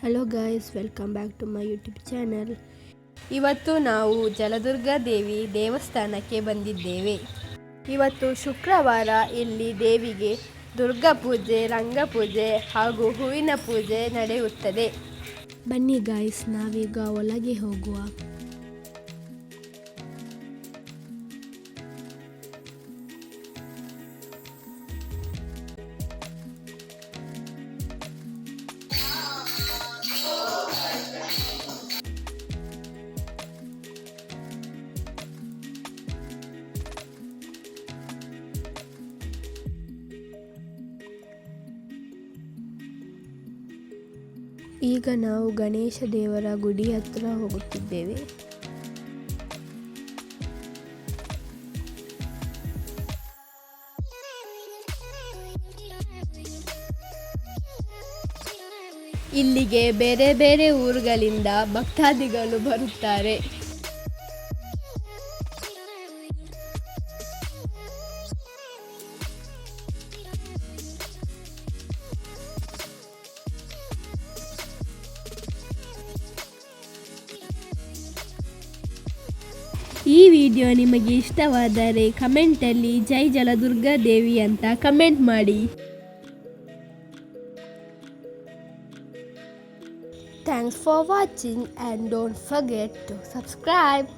Hello guys welcome back to my YouTube channel ಇವತ್ತು ನಾವು ಜಲದುರ್ಗ ದೇವಿ ದೇವಸ್ಥಾನಕ್ಕೆ ಬಂದಿದ್ದೇವೆ. ಇವತ್ತು ಶುಕ್ರವಾರ ಇಲ್ಲಿ ದೇವಿಗೆ ದುರ್ಗಾ ಪೂಜೆ ರಂಗ ಪೂಜೆ ಹಾಗೂ ಹೂವಿನ ಪೂಜೆ ನಡೆಯುತ್ತದೆ. ಬನ್ನಿ ಗಾಯ್ಸ್ ನಾವೀಗ ಒಳಗೆ ಹೋಗುವ. ಈಗ ನಾವು ಗಣೇಶ ದೇವರ ಗುಡಿ ಹತ್ರ ಹೋಗುತ್ತಿದ್ದೇವೆ. ಇಲ್ಲಿಗೆ ಬೇರೆ ಬೇರೆ ಊರುಗಳಿಂದ ಭಕ್ತಾದಿಗಳು ಬರುತ್ತಾರೆ. ಈ ವಿಡಿಯೋ ನಿಮಗೆ ಇಷ್ಟವಾದರೆ ಕಮೆಂಟಲ್ಲಿ ಜೈ ಜಲದುರ್ಗ ದೇವಿ ಅಂತ ಕಮೆಂಟ್ ಮಾಡಿ. Thanks for watching and don't forget to subscribe